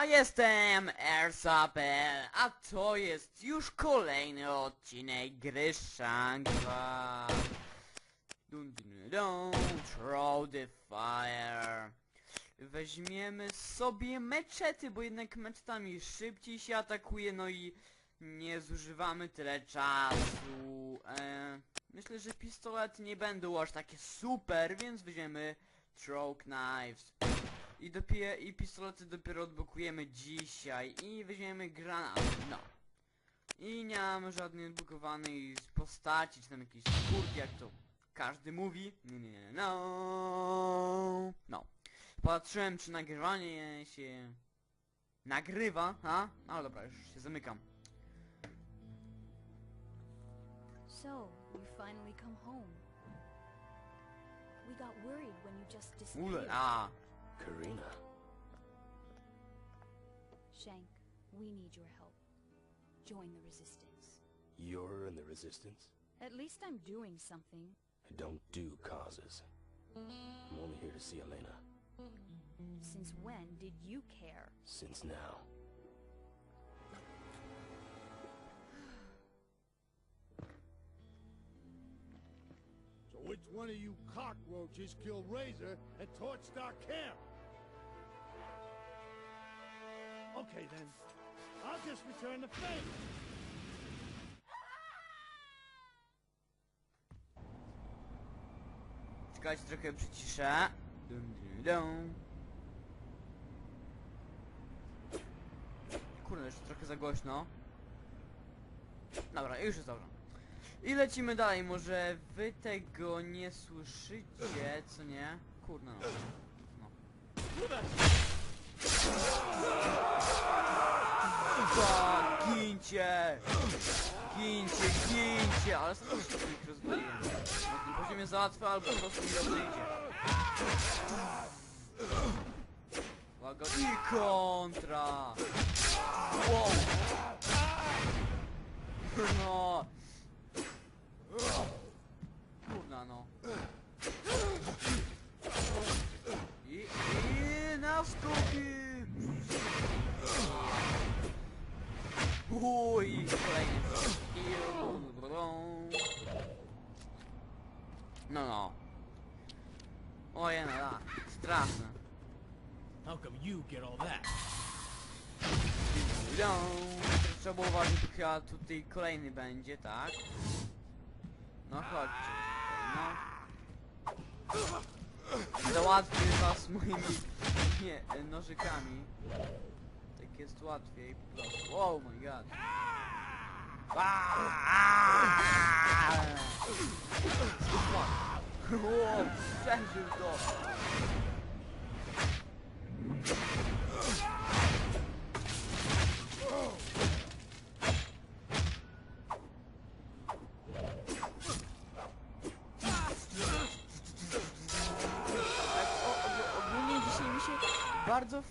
Ja jestem Ersapel, a to jest już kolejny odcinek gry Shangwa. Dun dun dun, throw the fire. Weźmiemy sobie meczety, bo jednak meczetami szybciej się atakuje, no i nie zużywamy tyle czasu. E, myślę, że pistolety nie będą aż takie super, więc weźmiemy throw knives. I dopiero i pistolety dopiero odblokujemy dzisiaj i weźmiemy granat. No. I nie mam żadnej odblokowanej postaci, czy tam jakiejś skórki, jak to każdy mówi. Nie, nie, nie, no. No. Patrzyłem, czy nagrywanie się nagrywa, a? No dobra, już się zamykam. So, you finally come home. We got worried when you just disappeared. Karina. Shank, we need your help. Join the resistance. You're in the Resistance? At least I'm doing something. I don't do causes. I'm only here to see Elena. Since when did you care? Since now. So which one of you cockroaches killed Razor and torched our camp? Okay then. I'll just return the favor. czekajcie trochę przyciszę. Dum, dum, dum. Kurde, jeszcze trochę za głośno. Dobra, już jest dobrze. I lecimy dalej, może wy tego nie słyszycie, co nie? Kurde no. no. Kurwa, gincie! Gincie, gincie! Ale strasznie ich rozbroiłem. Na tym poziomie załatwię albo po prostu mi dobrze idzie. Uwaga, i kontra! Wow! No! Kurna no. I, i na skoki! Uj, kolejny. No no. Ojej, no da. Straszne. How come you get all that? Idą. Trzeba uważać, chyba tutaj kolejny będzie, tak? No chodźcie. No. Załatwię was moimi nie, e, nożykami. Tak jest łatwiej po prostu. Oh my god. O, przeżył to.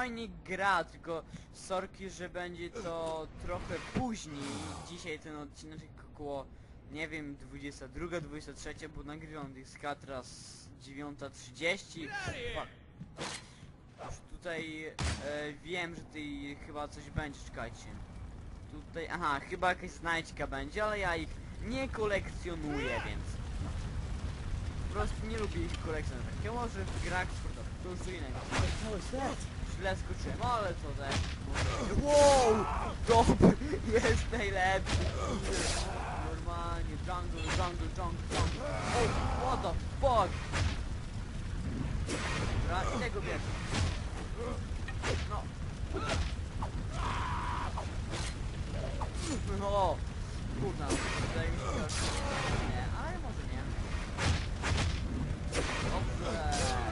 Fajnie gra, tylko sorki, że będzie to trochę później. Dzisiaj ten odcinek około, nie wiem, 22, 23, bo nagrywam dyska teraz 9.30. Fuck. Już tutaj e, wiem, że tutaj chyba coś będzie, czekajcie. Tutaj, aha, chyba jakaś znajdźka będzie, ale ja ich nie kolekcjonuję, więc po prostu nie lubię ich kolekcjonować. Ja może w grach sportowych, to już co. Źle skoczyłem, ale to też. Wow! Dobry, jest najlepszy. Normalnie, jungle, jungle, jungle, jungle. Oh, what the fuck? Dobra, i tego bierz. No. No, kurna, wydaje mi się, że nie, ale może nie. Dobrze.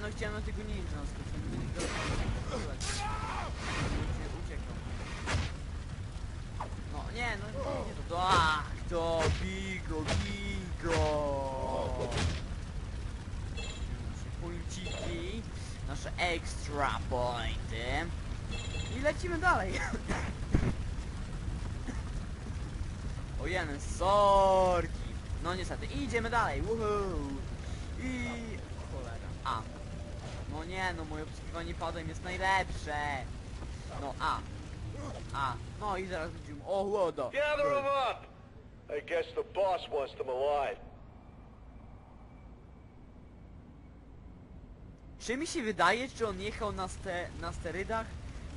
No nie, no chciałem na tego ninja skoczyć. nie. Uciekał. No nie, no nie to. Tak, to Bigo, Bigo. Nasze punkciki, nasze extra pointy. I lecimy dalej. jeden, sorki. No niestety, idziemy dalej, woohoo. I... cholera, A. No nie, no moje obsługiwanie padem jest najlepsze. No, A. A. No i zaraz będziemy... O, łodo. Gather them up! I guess the boss wants them alive. Czy mi się wydaje, czy on jechał na, ste na sterydach?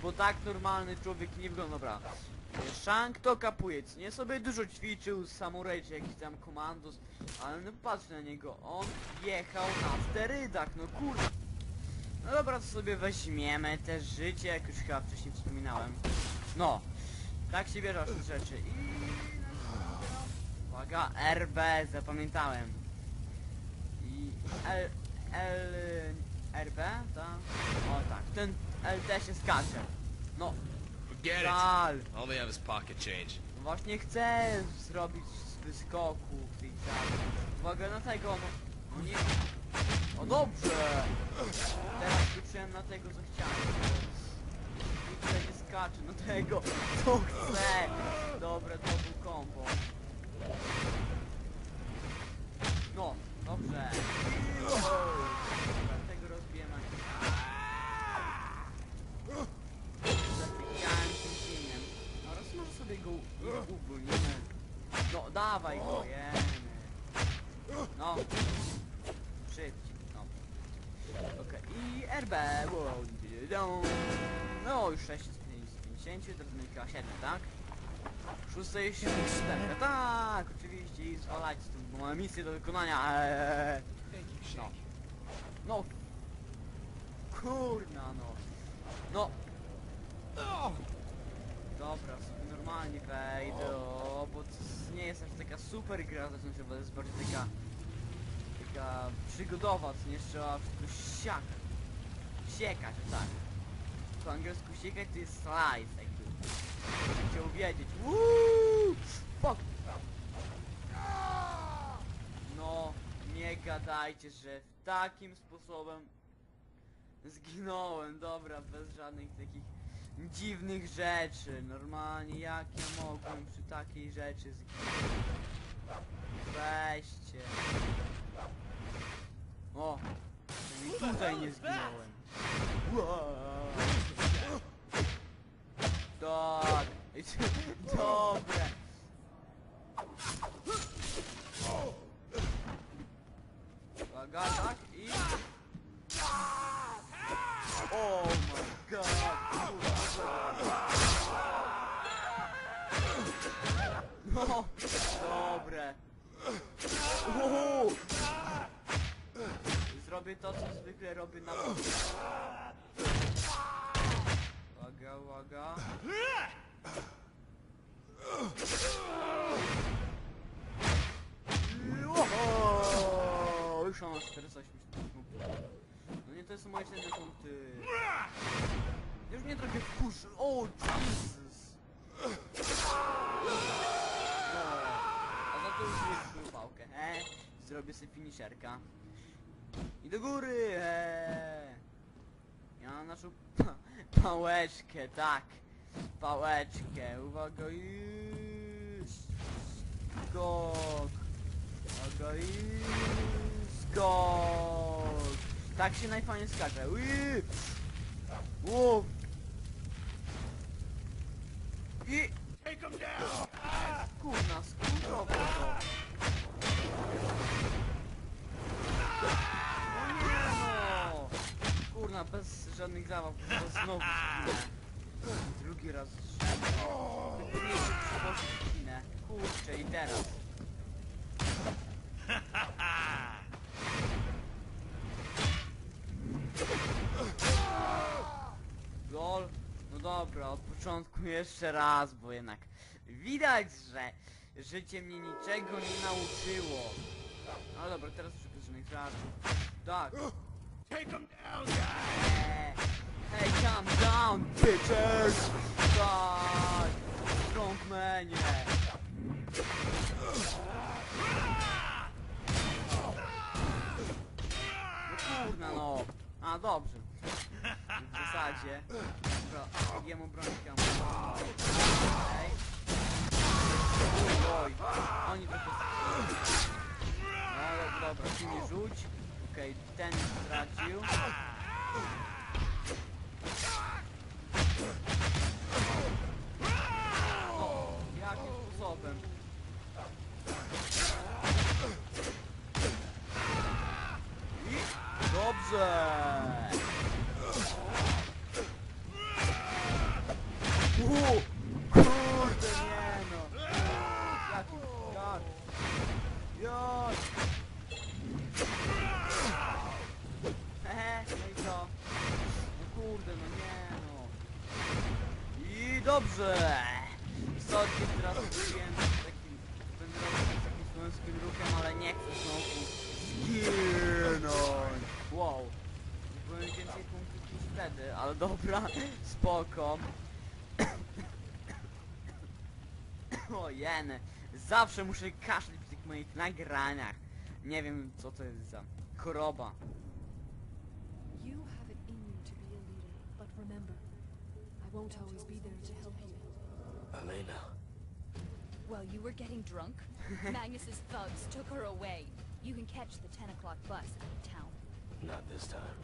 Bo tak normalny człowiek nie wygląda. Dobra. Shank to kapujec. Nie sobie dużo ćwiczył, samuraj czy jakiś tam komandos, ale no patrz na niego. On jechał na sterydach, no kurde. No dobra, to sobie weźmiemy te życie, jak już chyba wcześniej wspominałem. No. Tak się bierze te rzeczy. I... Uwaga, RB, zapamiętałem. I L... L... RB, tak? O tak, ten LT się skacze. No, Forget it. All they have is pocket change. Właśnie chcę zrobić z wyskoku w tej. Uwaga na tego, no. No nie. O dobrze! Teraz skoczyłem na tego, co chciałem. I tutaj nie skacze na tego, co chcę. Dobra, to był kombo. No, dobrze. Dobra, tego rozbijemy. Zatykałem czymś innym. No raz może sobie go u- uwolnimy. No dawaj go, jemy. No. Szybciej, no. Okej, i RB, wow. No już 6 z 50, teraz będzie chyba 7, tak? 6 jest 4, tak, oczywiście i zwalać z tym, bo mamy misję do wykonania. Eee. No. No. Kurna no. No. Dobra, sobie normalnie wejdę, o, bo to nie jest aż taka super gra, zresztą bo to jest bardziej taka taka przygodowa, co nie trzeba wszystko siakać. Siekać, tak. Po angielsku siekać to jest slice, jakby chciał wiedzieć. Fuck! No, nie gadajcie, że w takim sposobem zginąłem, dobra, bez żadnych takich dziwnych rzeczy. Normalnie, jak ja mogłem przy takiej rzeczy zginąć? Weźcie. O, czyli tutaj nie zginąłem. Tak, dobre. Uwaga, tak i... Oh my god! No, dobre. Uhu. Zrobię to, co zwykle robię na Uwaga, uwaga. Oho! Już mam 48 No nie, to są moje cenne punkty. Już mnie trochę wkurzy. O, Jesus! No, a za to już nie pałkę, he? Zrobię sobie finisherka. I do góry, he! Ja mam naszą pa pałeczkę, tak. Pałeczkę, uwaga i skok. Uwaga i skok. Tak się najfajniej skacze. Ło! I... Kurna, skurczowo to. Bez żadnych zabaw, bo znowu. Drugi raz się przywozić zginę. Kurczę, i teraz. Gol. No dobra, od początku jeszcze raz, bo jednak widać, że życie mnie niczego nie nauczyło. No dobra, teraz żadnych żartów. Tak. Take them down, guys! Hey, calm down, bitches! Tak! Strongmanie! No kurna no! A, dobrze. W zasadzie. Dobra, jemu brońkę. Okej. Oj, oni trochę... No dobra, dobra, ty nie rzuć. Okej, ten już stracił. Dobrze! Spoko. O jeny, zawsze muszę kaszleć w tych moich nagraniach. Nie wiem co to jest za choroba. Won't always be there to help you. Elena. While you were getting drunk, Magnus's thugs took her away. You can catch the 10 o'clock bus out of town. Not this time.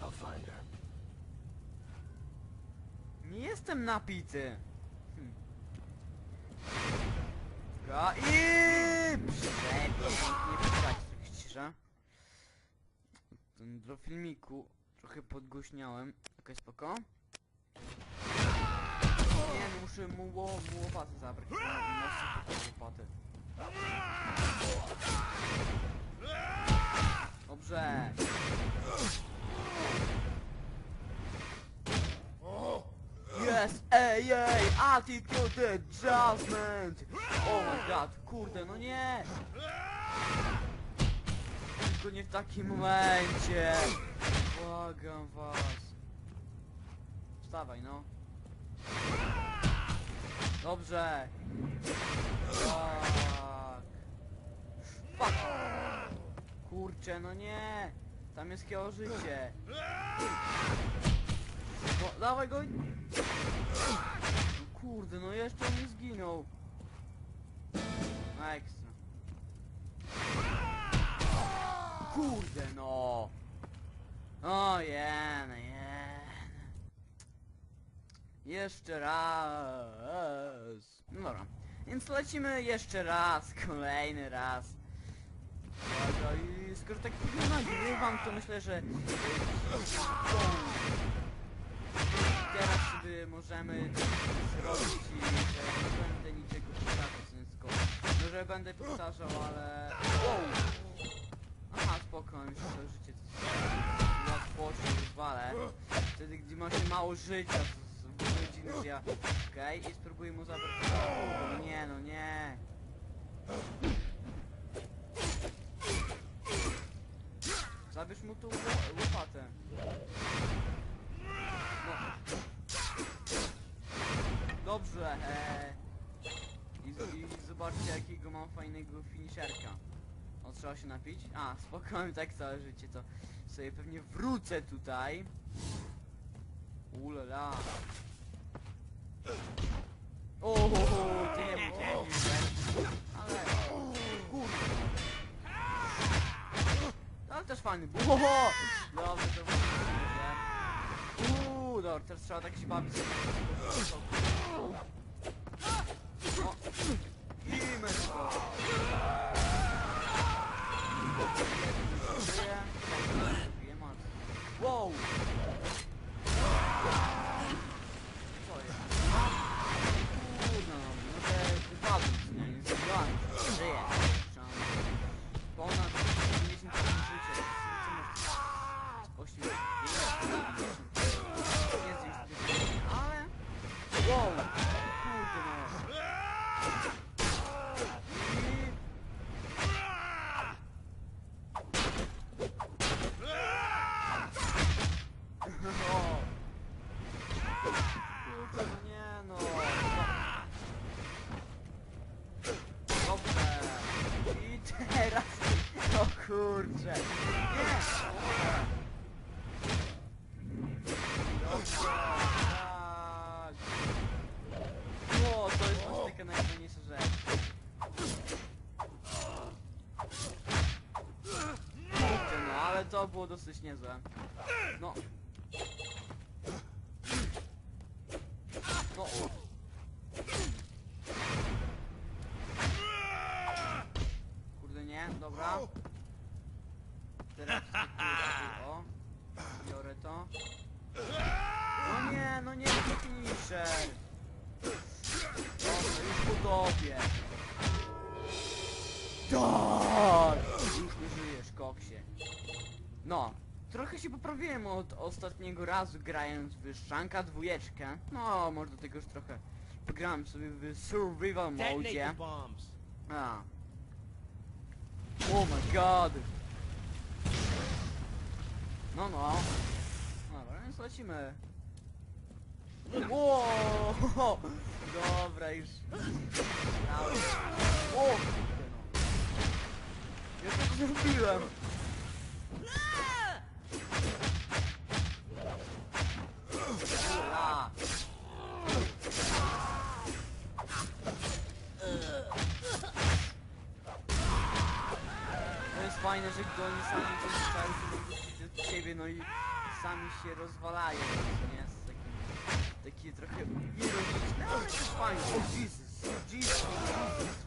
I'll find her. Nie jestem napity. Hm. Dobra, i. Nie cisza. Ten do filmiku trochę podgłośniałem. Okej, spoko. Nie, muszę mu, ło, mu łopaty zabrać. Łopaty. Dobrze. Ej, ej, attitude adjustment! Oh my god, kurde, no nie! Tylko nie w takim momencie! Błagam was. Wstawaj, no. Dobrze. Tak. Fuck. Kurczę, no nie! Tam jest kiało życie. No, dawaj go! No kurde, no jeszcze nie zginął. Ekstra. Kurde no! O jen, jen. Jeszcze raz. No dobra. Więc lecimy jeszcze raz, kolejny raz. Dobra, i skoro tak nie nagrywam, to myślę, że... Teraz sobie możemy zrobić i że nie będę niczego powtarzał synsko. No, że będę powtarzał, ale... Wow! Aha, spoko, już to życie to łatwością rozwalę. Wtedy, gdy ma się mało życia, to godziny, że ja... Okej, i spróbuję mu zabrać... No nie, no nie. Zabierz mu tu ło- łopatę. No. Dobrze, e... I, z- I zobaczcie jakiego fajnego finisherka. O, trzeba się napić? A, spokojnie, tak całe życie, to sobie pewnie wrócę tutaj. Ulala. O, nie bój, ty nie bój, Ale, kurde. Ale też fajny. Oho! Dobrze, to Uuu, dobra, teraz trzeba tak się bawić. kurczę. O, to jest plastyka najfajniejsza rzecz. Kurczę, no ale to było dosyć niezłe. No. Się poprawiłem od ostatniego razu grając w Szanka dwójeczkę. No, może do tego już trochę pograłem sobie w survival modzie. A. Oh my god. No, no. Dobra, więc lecimy. Wow! Dobra, już. O! no. Ja to zrobiłem. To jest fajne, że gdy oni sami coś od siebie, no i sami się rozwalają, nie? Jest taki, taki trochę ironiczny, ale to jest fajne. O Jesus, Jesus,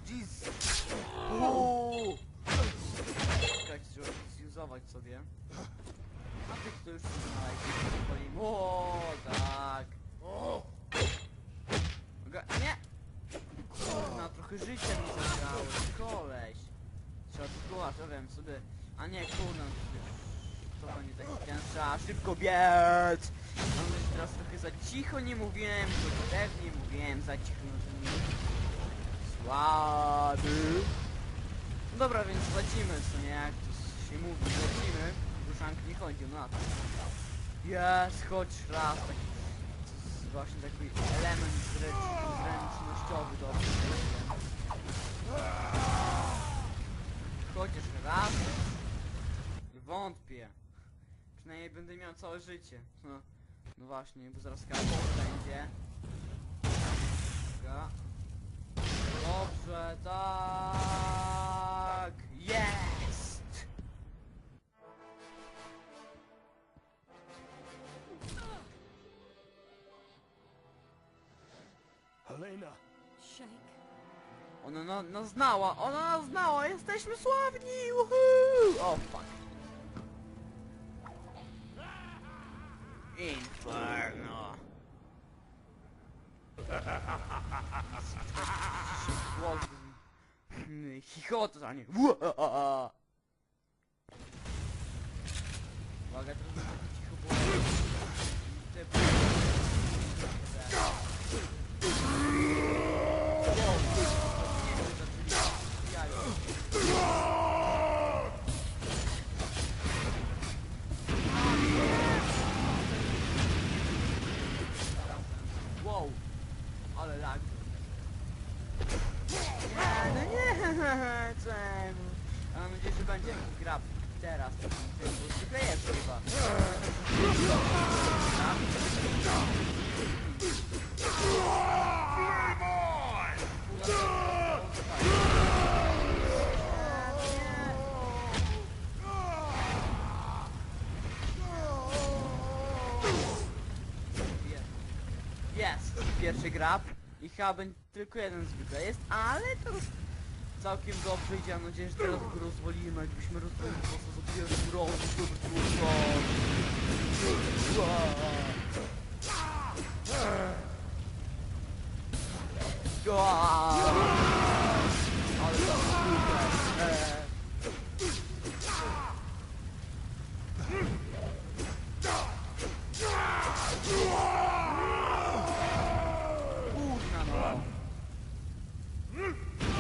Jesus, Jesus. Uuu. Czekać, trzeba zjuzować sobie. Tych to już. O, tak. Ga- Nie! Kurna, trochę życia mi zabrało, koleś. Trzeba była, to wiem sobie. A nie, kurna, to będzie taki ten trzeba szybko biec. Mam że teraz trochę za cicho nie mówiłem, to pewnie mówiłem za cicho, no to nie Słaby. No dobra, więc lecimy, co nie, jak to się mówi, lecimy. Ruszank nie chodzi, no na to. Jest, choć raz, taki, właśnie taki element zręcz- zręcznościowy dobry. Chociaż raz. Wątpię. Przynajmniej będę miał całe życie. No, no właśnie, bo zaraz kawał będzie. Dobrze, tak. Jest! Helena, Shank, Ona na, nas znała, ona nas znała, jesteśmy sławni! Woohoo! O, fuck. Inferno. Głos... mm, Chichota, a nie... Uwaga, teraz lag. Nie, no nie, czemu? A mam nadzieję, że będzie grab teraz, zwykle jest chyba. Jest pierwszy grab i chyba będzie tylko jeden zwykle jest, ale już całkiem dobrze idzie. Mam nadzieję, że teraz go rozwalimy. Jakbyśmy rozwalili po prostu za pierwszym razem, to by było tak. Ua. Ua. Ale to super. Eee. Kurna no.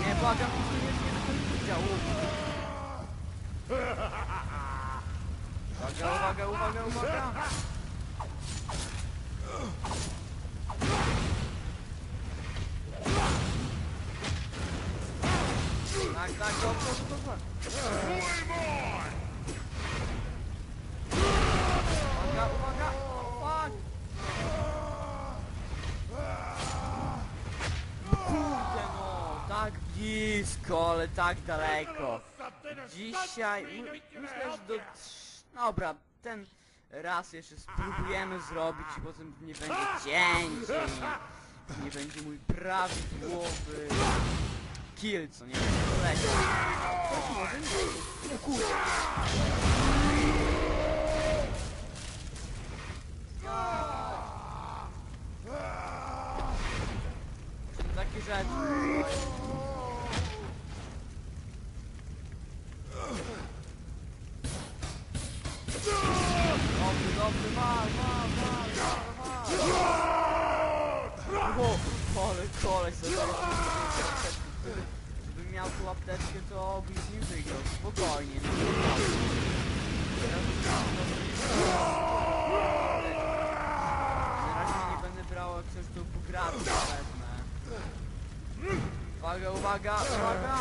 Nie, błagam, to nie, nie do końca działo. Uwaga, uwaga, uwaga, uwaga. Tak, tak, dobrze, dobrze, dobrze. Uwaga, uwaga, fuck. Kurde no, tak blisko, ale tak daleko. Dzisiaj, my- myślę, że do, trz- Dobra, ten raz jeszcze spróbujemy zrobić i potem nie będzie cięć nie będzie mój prawidłowy kill, co nie? Leci. Kurde. Takie rzeczy. O, ale koleś sobie Gdybym miał tu apteczkę, to byś nie wygrał. Spokojnie. Teraz nie będę brał, jak coś tu pograbić wezmę. Uwaga, uwaga, uwaga!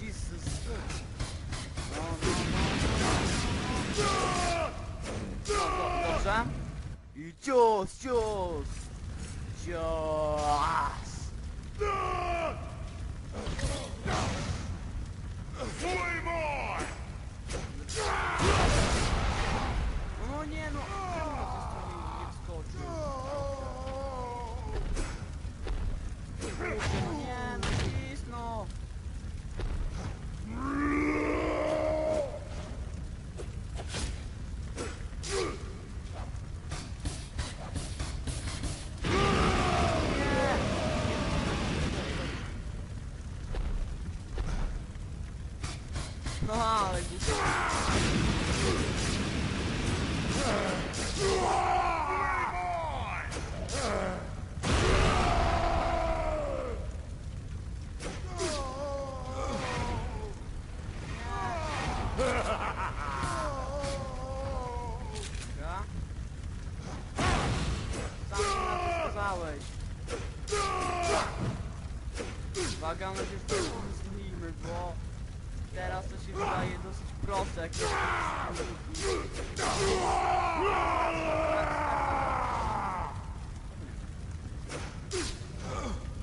Jesus. No, no, no. Do- Dobrze? I cios, cios! Cios! No mam nadzieję, że to uzmijmy, bo teraz to się wydaje dosyć proste, jak jest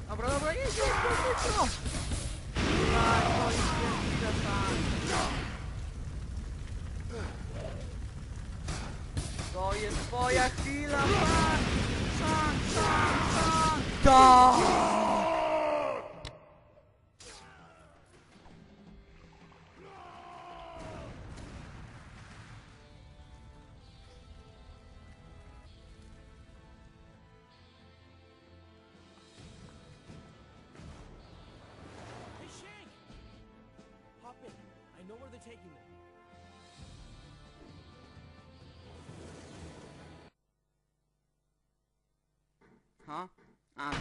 Dobra, dobra, jedź, jedź, jedź, no! Tak, to jest chwilę, tak. To jest twoja chwila, tak! Tak! Hey, Shank! Hop in. I know where they're taking them. Ha? A, tak.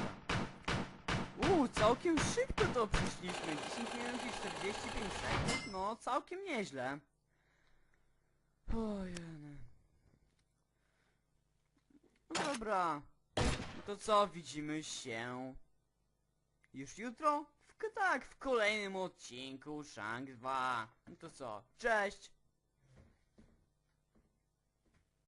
Uuu, całkiem szybko to przyszliśmy. 10 minut i 45 sekund. No, całkiem nieźle. Ojej. No dobra. No to co, widzimy się już jutro? W, tak, w kolejnym odcinku Shank 2. No to co, cześć!